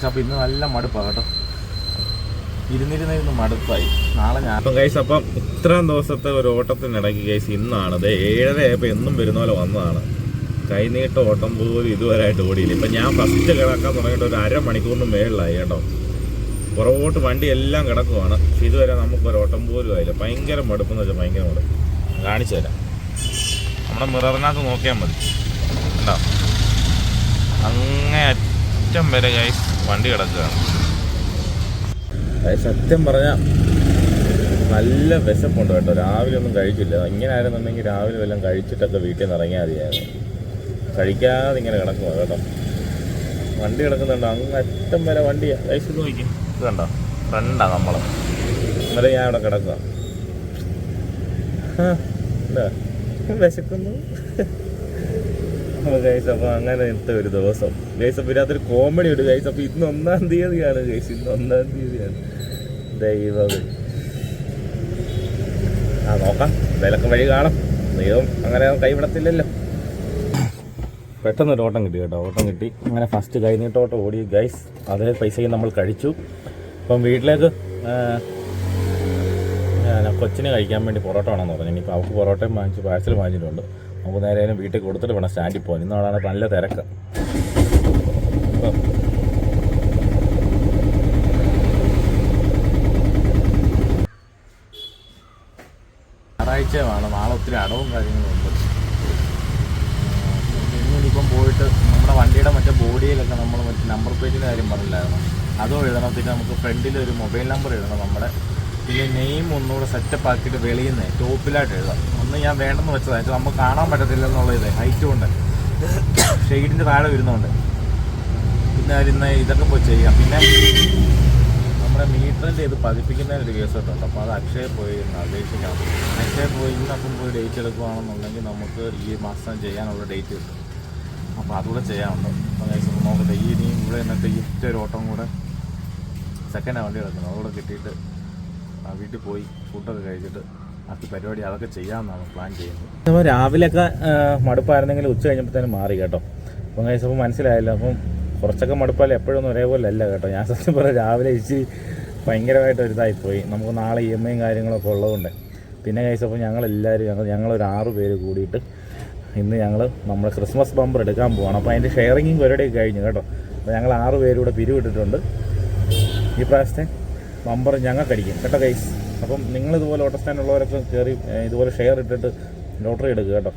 Guys അപ്പോൾ ഇന്ന് നല്ല മടുപ്പാണ് കേട്ടോ. ഇരുന്നിരുന്നിരുന്ന് മടുപ്പായി. നാളെ ഞാൻ അപ്പം ഗൈസ് അപ്പം ഇത്രയും ദിവസത്തെ ഒരു ഓട്ടത്തിനിടയ്ക്ക് ഗൈസ് ഇന്നാണ്. ഇത് ഏഴര ആയപ്പോൾ എന്നും വരുന്ന പോലെ വന്നതാണ്. കൈനീട്ട ഓട്ടം പോലും ഇതുവരെയായിട്ട് ഓടിയില്ല. ഇപ്പം ഞാൻ ഫസ്റ്റ് കിടക്കാൻ തുടങ്ങിയിട്ട് ഒരു അരമണിക്കൂറിന് മേളിലായി കേട്ടോ. പുറകോട്ട് വണ്ടി എല്ലാം കിടക്കുവാണ്. പക്ഷെ ഇതുവരെ നമുക്ക് ഒരു ഓട്ടം പോലും ആയില്ല. ഭയങ്കര മടുപ്പെന്ന് വെച്ചാൽ ഭയങ്കര മടുപ്പ്. കാണിച്ചു തരാം. നമ്മുടെ മിററിനകത്ത് നോക്കിയാൽ മതി. കണ്ടോ? അങ്ങേ അറ്റം വരെ ഗൈസ് വണ്ടി കിടക്കുകയാണ്. സത്യം പറഞ്ഞാൽ നല്ല വിശപ്പുണ്ട് കേട്ടോ. രാവിലെ ഒന്നും കഴിച്ചില്ല. ഇങ്ങനെ ആയിരുന്നുണ്ടെങ്കിൽ രാവിലെ വല്ലതും കഴിച്ചിട്ടൊക്കെ വീട്ടിൽ നിന്ന് ഇറങ്ങിയാൽ മതിയായിരുന്നു കഴിക്കാതെ ഇങ്ങനെ കിടക്കുക കേട്ടോ. വണ്ടി കിടക്കുന്നുണ്ട്. അങ്ങ് അറ്റം വരെ വണ്ടിയാണ് ഇത് നോക്കി. കണ്ടോ? ഫ്രണ്ടാ നമ്മൾ ഇന്നലെ ഞാൻ ഇവിടെ കിടക്കുക വിശക്കുന്നു. ഗൈസ് അപ്പോൾ അങ്ങനെ ഇന്നത്തെ ഒരു ദിവസം. ഗൈസ് അപ്പോൾ ഇതിനകത്തൊരു കോമഡി ഉണ്ട്. ഗൈസ് അപ്പോൾ ഇന്ന് ഒന്നാം തീയതിയാണ് ഗൈസ് ഇന്ന് ഒന്നാം തീയതിയാണ്. ദൈവം ആ നോക്കാം. വിലക്ക് വഴി കാണാം. ദൈവം അങ്ങനെ കൈവിടത്തില്ലല്ലോ പെട്ടെന്ന് ഒരു ഓട്ടം കിട്ടി കേട്ടോ. ഓട്ടം കിട്ടി. അങ്ങനെ ഫസ്റ്റ് കൈനീട്ടോട്ടം ഓടി. ഗൈസ് അതേ പൈസയും നമ്മൾ കഴിച്ചു. അപ്പം വീട്ടിലേക്ക് കൊച്ചിന് കഴിക്കാൻ വേണ്ടി പൊറോട്ട വേണമെന്ന് പറഞ്ഞു. ഇനിയിപ്പോൾ അവൾക്ക് പൊറോട്ടയും വാങ്ങിച്ച് പാഴ്സൽ വാങ്ങിച്ചിട്ടുണ്ട്. നമുക്ക് നേരെ അതിന് വീട്ടിൽ കൊടുത്തിട്ട് വേണം സ്റ്റാൻഡിൽ പോകാൻ. ഇന്നോടാണ് നല്ല തിരക്ക്. ഞായറാഴ്ചയാണ്. നാളെ ഒത്തിരി അടവും കാര്യങ്ങളുണ്ട് ഇന്നിപ്പം പോയിട്ട് നമ്മുടെ വണ്ടിയുടെ മറ്റേ ബോഡിയിലൊക്കെ നമ്മൾ മറ്റേ നമ്പർ പ്ലേറ്റിന്റെ കാര്യം പറഞ്ഞില്ലായിരുന്നു? അതും എഴുതണം. പിന്നെ നമുക്ക് ഫ്രണ്ടിൽ ഒരു മൊബൈൽ നമ്പർ എഴുതണം നമ്മുടെ പിന്നെ നെയിം ഒന്നുകൂടെ സെറ്റപ്പ് ആക്കിയിട്ട് വെളിയിൽ ടോപ്പിലായിട്ട് എഴുതാം. ഒന്ന് ഞാൻ വേണ്ടെന്ന് വെച്ചാൽ നമുക്ക് കാണാൻ പറ്റത്തില്ല എന്നുള്ള ഇത്. ഹൈറ്റ് കൊണ്ട്. ഷെയ്ഡിന്റെ താഴെ വരുന്നുണ്ട്. പിന്നെ അതിന്ന് ഇതൊക്കെ പോയി ചെയ്യാം. പിന്നെ നമ്മുടെ മീറ്ററിന്റെ ഇത് പതിപ്പിക്കുന്ന ഒരു കേസ് കേട്ടുണ്ട് അപ്പോൾ അത് അക്ഷയ പോയി അപേക്ഷിക്കാം അക്ഷയ പോയി ഇന്നപ്പം പോയി ഡേറ്റ് എടുക്കുകയാണെന്നുണ്ടെങ്കിൽ നമുക്ക് ഈ മാസം ചെയ്യാനുള്ള ഡേറ്റ് കിട്ടും. അപ്പോൾ അതുകൂടെ ചെയ്യാനുണ്ട്. അപ്പോൾ നോക്കട്ടെ. ഈ ഇനിയും ഇവിടെ നിന്നിട്ട് ഈ ഒരു ഓട്ടം കൂടെ സെക്കൻഡ് വണ്ടി കിടക്കുന്നത് അതുകൂടെ കിട്ടിയിട്ട് വീട്ടിൽ പോയി ഫുഡൊക്കെ കഴിച്ചിട്ട് ബാക്കി പരിപാടി അതൊക്കെ ചെയ്യാമെന്നാണ് പ്ലാൻ ചെയ്യുന്നത്. നമ്മൾ രാവിലെയൊക്കെ മടുപ്പായിരുന്നെങ്കിൽ ഉച്ച കഴിഞ്ഞപ്പോഴത്തേനും മാറി കേട്ടോ. അപ്പം കഴിച്ചപ്പോൾ മനസ്സിലായല്ലോ. അപ്പം കുറച്ചൊക്കെ മടുപ്പാലും എപ്പോഴൊന്നും ഒരേപോലെ അല്ല കേട്ടോ. ഞാൻ സത്യം പറയാം രാവിലെ ഇച്ചിരി ഭയങ്കരമായിട്ട് ഒരിതായി പോയി. നമുക്ക് നാളെ ഇ എം ഐയും കാര്യങ്ങളൊക്കെ ഉള്ളതുകൊണ്ട്. പിന്നെ കഴിച്ചപ്പോൾ ഞങ്ങളെല്ലാവരും ഞങ്ങൾ ഞങ്ങളൊരു ആറ് പേര് കൂടിയിട്ട് ഇന്ന് ഞങ്ങൾ നമ്മുടെ ക്രിസ്മസ് ബമ്പർ എടുക്കാൻ പോവാണ്. അപ്പോൾ അതിന്റെ ഷെയറിങ്ങും പരിപാടിയൊക്കെ കഴിഞ്ഞു കേട്ടോ. അപ്പോൾ ഞങ്ങൾ ആറ് പേരൂടെ പിരിവിട്ടിട്ടുണ്ട് ഈ പ്രാവശ്യത്തെ ബമ്പർ ഞങ്ങൾക്കടിക്കും. കേട്ടോ കൈസ് അപ്പം നിങ്ങൾ ഇതുപോലെ ഓട്ടോ സ്റ്റാൻഡ് ഉള്ളവരൊക്കെ കയറി ഇതുപോലെ ഷെയർ ഇട്ടിട്ട് ലോട്ടറി എടുക്കുക കേട്ടോ.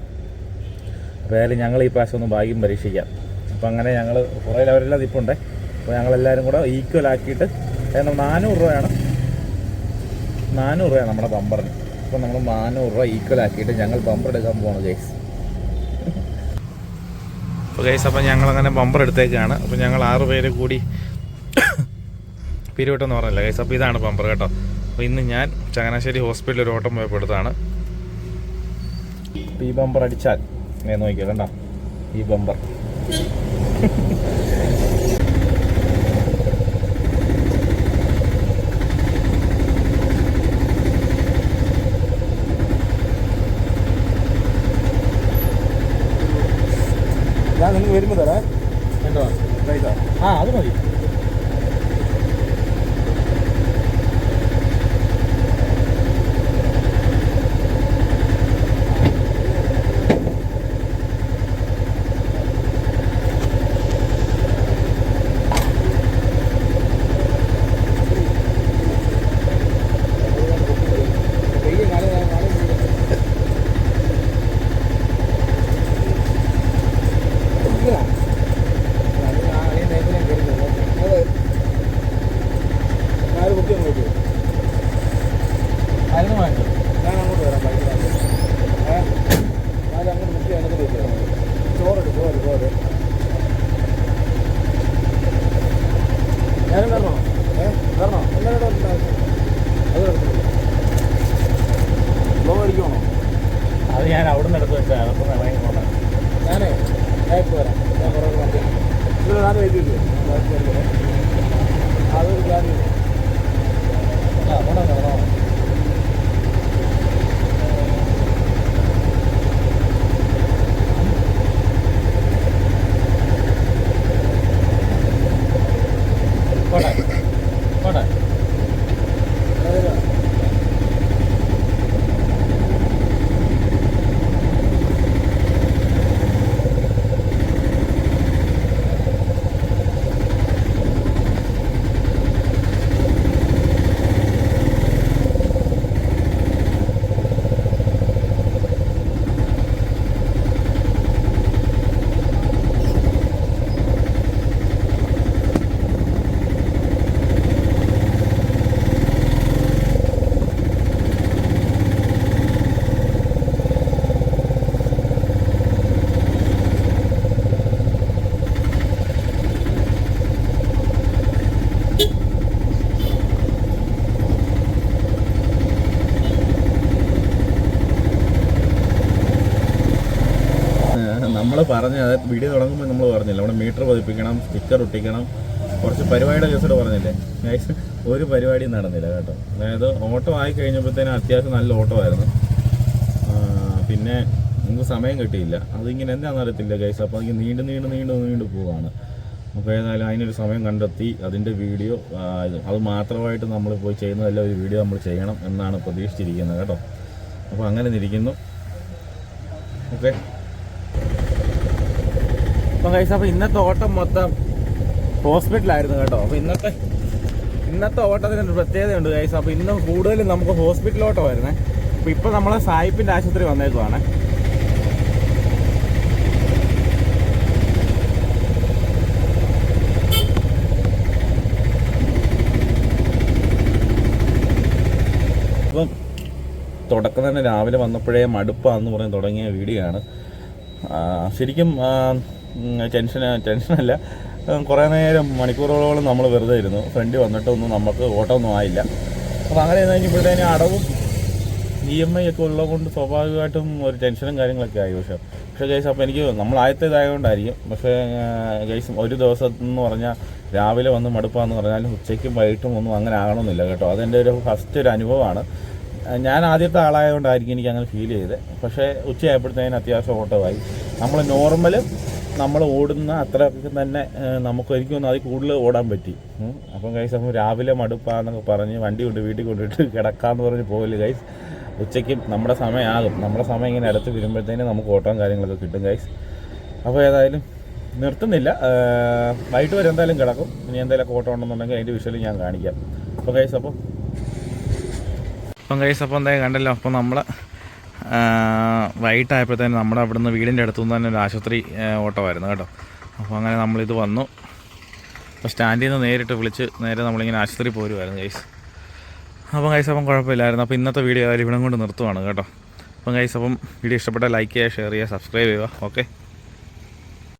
അപ്പോൾ ഏതായാലും ഞങ്ങൾ ഈ പ്രാവശ്യം ഒന്ന് ഭാഗ്യം പരീക്ഷിക്കാം. അപ്പോൾ അങ്ങനെ ഞങ്ങൾ കുറേ ലെവലെല്ലാം നിൽപ്പുണ്ടേ അപ്പോൾ ഞങ്ങളെല്ലാവരും കൂടെ ഈക്വൽ ആക്കിയിട്ട് നാനൂറ് രൂപയാണ്. നാനൂറ് രൂപയാണ് നമ്മുടെ ബമ്പറിന് അപ്പോൾ നമ്മൾ നാനൂറ് രൂപ ഈക്വൽ ആക്കിയിട്ട് ഞങ്ങൾ ബമ്പർ എടുക്കാൻ പോകണം ഗൈസ് അപ്പോൾ ഗൈസ് അപ്പോൾ ഞങ്ങളങ്ങനെ ബമ്പർ എടുത്തേക്കാണ്. അപ്പോൾ ഞങ്ങൾ ആറ് പേര് കൂടി പിരിവിട്ടെന്ന് പറഞ്ഞില്ല? ഗൈസ് അപ്പോൾ ഇതാണ് ബമ്പർ കേട്ടോ. അപ്പോൾ ഇന്ന് ഞാൻ ചങ്ങനാശ്ശേരി ഹോസ്പിറ്റലിൽ ഒരു ഓട്ടം പോയപ്പോൾ എടുത്താണ് ഈ ബമ്പർ അടിച്ചാൽ ഞാൻ നോക്കിയാൽ കണ്ടോ? ഈ ബമ്പർ ഞാൻ നിങ്ങൾക്ക് വരുമ്പോൾ തരാം. പറഞ്ഞ അതായത് വീഡിയോ തുടങ്ങുമ്പോൾ നമ്മൾ പറഞ്ഞില്ല? നമ്മുടെ മീറ്റർ പതിപ്പിക്കണം സ്റ്റിക്കർ ഒട്ടിക്കണം കുറച്ച് പരിപാടിയുടെ കേസോട് പറഞ്ഞില്ലേ? ഗൈസ് ഒരു പരിപാടിയും നടന്നില്ല കേട്ടോ. അതായത് ഓട്ടോ ആയി കഴിഞ്ഞപ്പോഴത്തേനും അത്യാവശ്യം നല്ല ഓട്ടോ ആയിരുന്നു. പിന്നെ നമുക്ക് സമയം കിട്ടിയില്ല. അതിങ്ങനെ എന്താണെന്ന് അറിയത്തില്ല ഗൈസ് അപ്പോൾ അതിങ്ങനെ നീണ്ടു നീണ്ടു നീണ്ടു നീണ്ടു പോവാണ്. അപ്പോൾ ഏതായാലും അതിനൊരു സമയം കണ്ടെത്തി അതിന്റെ വീഡിയോ അത് മാത്രമായിട്ട് നമ്മൾ പോയി ചെയ്യുന്നതല്ല ഒരു വീഡിയോ നമ്മൾ ചെയ്യണം എന്നാണ് പ്രതീക്ഷിച്ചിരിക്കുന്നത് കേട്ടോ. അപ്പോൾ അങ്ങനെ ഇരിക്കുന്നു. ഓക്കെ അപ്പം കഴിച്ച അപ്പോൾ ഇന്നത്തെ ഓട്ടം മൊത്തം ഹോസ്പിറ്റലായിരുന്നു കേട്ടോ. അപ്പോൾ ഇന്നത്തെ ഇന്നത്തെ ഓട്ടത്തിന് ഒരു പ്രത്യേകതയുണ്ട് കഴിച്ച അപ്പോൾ ഇന്നും കൂടുതലും നമുക്ക് ഹോസ്പിറ്റൽ ഓട്ടമായിരുന്നേ അപ്പോൾ ഇപ്പോൾ നമ്മൾ സായിപ്പിന്റെ ആശുപത്രി വന്നേക്കുവാണ്. തുടക്കം തന്നെ രാവിലെ വന്നപ്പോഴേ മടുപ്പാന്ന് പറഞ്ഞ് തുടങ്ങിയ വീഡിയോ ആണ്. ശരിക്കും ടെൻഷൻ ടെൻഷനല്ല. കുറേ നേരം മണിക്കൂറുകളോളം നമ്മൾ വെറുതെ ഇരുന്നു. ഫ്രണ്ട് വന്നിട്ടൊന്നും നമുക്ക് ഓട്ടമൊന്നും ആയില്ല. അപ്പോൾ അങ്ങനെ ഇരുന്ന് കഴിഞ്ഞപ്പോഴത്തേനും അടവും ഇ എം ഐ ഒക്കെ ഉള്ളത് കൊണ്ട് സ്വാഭാവികമായിട്ടും ഒരു ടെൻഷനും കാര്യങ്ങളൊക്കെ ആയി. പക്ഷേ പക്ഷേ ഗൈസ് അപ്പോൾ എനിക്ക് നമ്മൾ ആദ്യത്തേതായതുകൊണ്ടായിരിക്കും പക്ഷേ ഗൈസ് ഒരു ദിവസം എന്ന് പറഞ്ഞാൽ രാവിലെ വന്ന് മടുപ്പാന്ന് പറഞ്ഞാലും ഉച്ചയ്ക്കും വൈകിട്ടും ഒന്നും അങ്ങനെ ആകണമെന്നില്ല കേട്ടോ. അതെന്റെ ഒരു ഫസ്റ്റ് ഒരു അനുഭവമാണ്. ഞാൻ ആദ്യത്തെ ആളായതുകൊണ്ടായിരിക്കും എനിക്ക് അങ്ങനെ ഫീൽ ചെയ്തത്. പക്ഷേ ഉച്ചയായപ്പോഴത്തേനും അത്യാവശ്യം ഓട്ടമായി. നമ്മൾ നോർമൽ നമ്മൾ ഓടുന്ന അത്രയൊക്കെ തന്നെ നമുക്ക് ഒരിക്കലും അതിൽ കൂടുതൽ ഓടാൻ പറ്റി. അപ്പം ഗൈസ് അപ്പം രാവിലെ മടുപ്പാന്നൊക്കെ പറഞ്ഞ് വണ്ടി കൊണ്ട് വീട്ടിൽ കൊണ്ടിട്ട് കിടക്കാന്ന് പറഞ്ഞ് പോകില്ല ഗൈസ് ഉച്ചയ്ക്കും നമ്മുടെ സമയമാകും. നമ്മുടെ സമയം ഇങ്ങനെ അടുത്ത് വരുമ്പോഴത്തേനും നമുക്ക് ഓട്ടവും കാര്യങ്ങളൊക്കെ കിട്ടും ഗൈസ് അപ്പോൾ ഏതായാലും നിർത്തുന്നില്ല. വൈകിട്ട് വരെ എന്തായാലും കിടക്കും. ഇനി എന്തെങ്കിലും ഓട്ടം ഉണ്ടെന്നുണ്ടെങ്കിൽ അതിന്റെ വിഷയം ഞാൻ കാണിക്കാം. അപ്പോൾ ഗൈസ് അപ്പോൾ അപ്പം കൈസ് അപ്പോൾ എന്തായാലും കണ്ടല്ലോ. അപ്പം നമ്മൾ വൈകിട്ടായപ്പോഴത്തേനും നമ്മുടെ അവിടെ നിന്ന് വീടിന്റെ അടുത്തുനിന്ന് തന്നെ ഒരു ആശുപത്രി ഓട്ടമായിരുന്നു കേട്ടോ. അപ്പോൾ അങ്ങനെ നമ്മളിത് വന്നു. അപ്പോൾ സ്റ്റാൻഡിൽ നിന്ന് നേരിട്ട് വിളിച്ച് നേരെ നമ്മളിങ്ങനെ ആശുപത്രി പോരുമായിരുന്നു ഗൈസ് അപ്പം ഗൈസ് അപ്പം കുഴപ്പമില്ലായിരുന്നു. അപ്പോൾ ഇന്നത്തെ വീഡിയോ ഇവിടെ കൊണ്ട് നിർത്തുവാണ് കേട്ടോ. അപ്പം ഗൈസ് അപ്പം വീഡിയോ ഇഷ്ടപ്പെട്ടാൽ ലൈക്ക് ചെയ്യുക ഷെയർ ചെയ്യുക സബ്സ്ക്രൈബ് ചെയ്യുക. ഓക്കെ